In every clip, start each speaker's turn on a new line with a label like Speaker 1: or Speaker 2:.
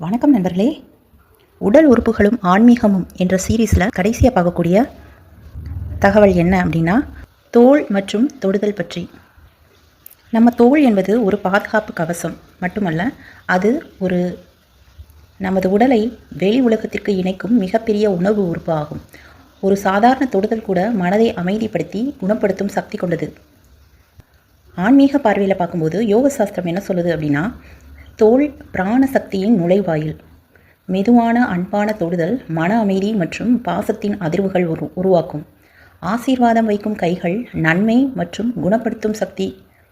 Speaker 1: வணக்கம் நண்பர்களே. உடல் உறுப்புகளும் ஆன்மீகமும் என்ற சீரீஸில் கடைசியாக பார்க்கக்கூடிய தகவல் என்ன அப்படின்னா தோல் மற்றும் தொடுதல் பற்றி. நம்ம தோல் என்பது ஒரு பாதுகாப்பு கவசம் மட்டுமல்ல அது ஒரு நமது உடலை வெளி உலகத்திற்கு இணைக்கும் மிகப்பெரிய உணவு உறுப்பு ஆகும். ஒரு சாதாரண தொடுதல் கூட மனதை அமைதிப்படுத்தி குணப்படுத்தும் சக்தி கொண்டது. ஆன்மீக பார்வையில் பார்க்கும்போது யோக சாஸ்திரம் என்ன சொல்லுது அப்படின்னா தோல் பிராண சக்தியின் நுழைவாயில். மெதுவான அன்பான தொடுதல் மன அமைதி மற்றும் பாசத்தின் அதிர்வுகள் உரு உருவாக்கும். ஆசீர்வாதம் வைக்கும் கைகள் நன்மை மற்றும் குணப்படுத்தும் சக்தி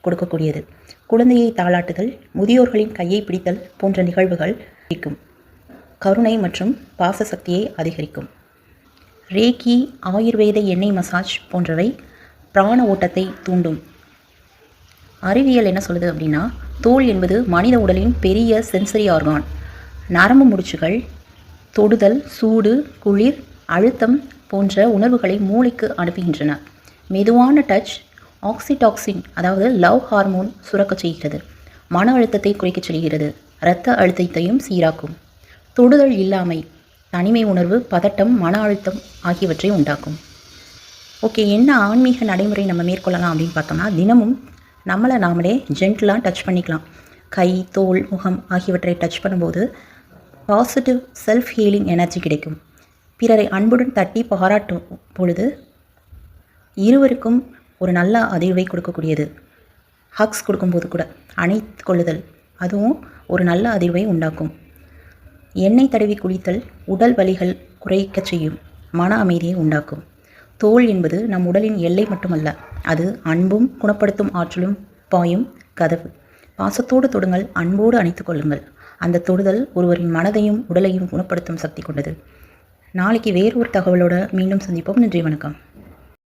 Speaker 1: கொடுக்கக்கூடியது. குழந்தையை தாளாட்டுதல் முதியோர்களின் கையை பிடித்தல் போன்ற நிகழ்வுகள் இருக்கும் கருணை மற்றும் பாச சக்தியை அதிகரிக்கும். ரேக்கி ஆயுர்வேத எண்ணெய் மசாஜ் போன்றவை பிராண ஓட்டத்தை தூண்டும். அறிவியல் என்ன சொல்லுது அப்படின்னா தோல் என்பது மனித உடலின் பெரிய சென்சரி ஆர்கான் நரம்பு முடிச்சுகள் தொடுதல் சூடு குளிர் அழுத்தம் போன்ற உணர்வுகளை மூளைக்கு அனுப்புகின்றன. மெதுவான டச் ஆக்சிடாக்சின் அதாவது லவ் ஹார்மோன் சுரக்கச் செய்கிறது. மன அழுத்தத்தை குறைக்கச் செய்கிறது இரத்த அழுத்தத்தையும் சீராக்கும். தொடுதல் இல்லாமை தனிமை உணர்வு பதட்டம் மன அழுத்தம் ஆகியவற்றை உண்டாக்கும். ஓகே என்ன ஆன்மீக நடைமுறை நம்ம மேற்கொள்ளலாம் அப்படின்னு பார்த்தோம்னா தினமும் நம்மளை நாமளே ஜென்டிலாக டச் பண்ணிக்கலாம். கை தோல் முகம் ஆகியவற்றை டச் பண்ணும்போது பாசிட்டிவ் செல்ஃப் ஹீலிங் எனர்ஜி கிடைக்கும். பிறரை அன்புடன் தட்டி பாராட்டும் பொழுது இருவருக்கும் ஒரு நல்ல அதிர்வை கொடுக்கக்கூடியது. ஹக்ஸ் கொடுக்கும்போது கூட அணைத்து கொள்ளுதல் அதுவும் ஒரு நல்ல அதிர்வை உண்டாக்கும். எண்ணெய் தடவி குளித்தல் உடல் வலிகள் குறைக்கச் செய்யும் மன அமைதியை உண்டாக்கும். தோல் என்பது நம் உடலின் எல்லை மட்டுமல்ல அது அன்பும் குணப்படுத்தும் ஆற்றலும் பாயும் கதவு. பாசத்தோடு தொடுங்கள் அன்போடு அணைத்துக் கொள்ளுங்கள். அந்த தொடுதல் ஒருவரின் மனதையும் உடலையும் குணப்படுத்தும் சக்தி கொண்டது. நாளைக்கு வேறு ஒரு தகவலோடு மீண்டும் சந்திப்போம். நன்றி வணக்கம்.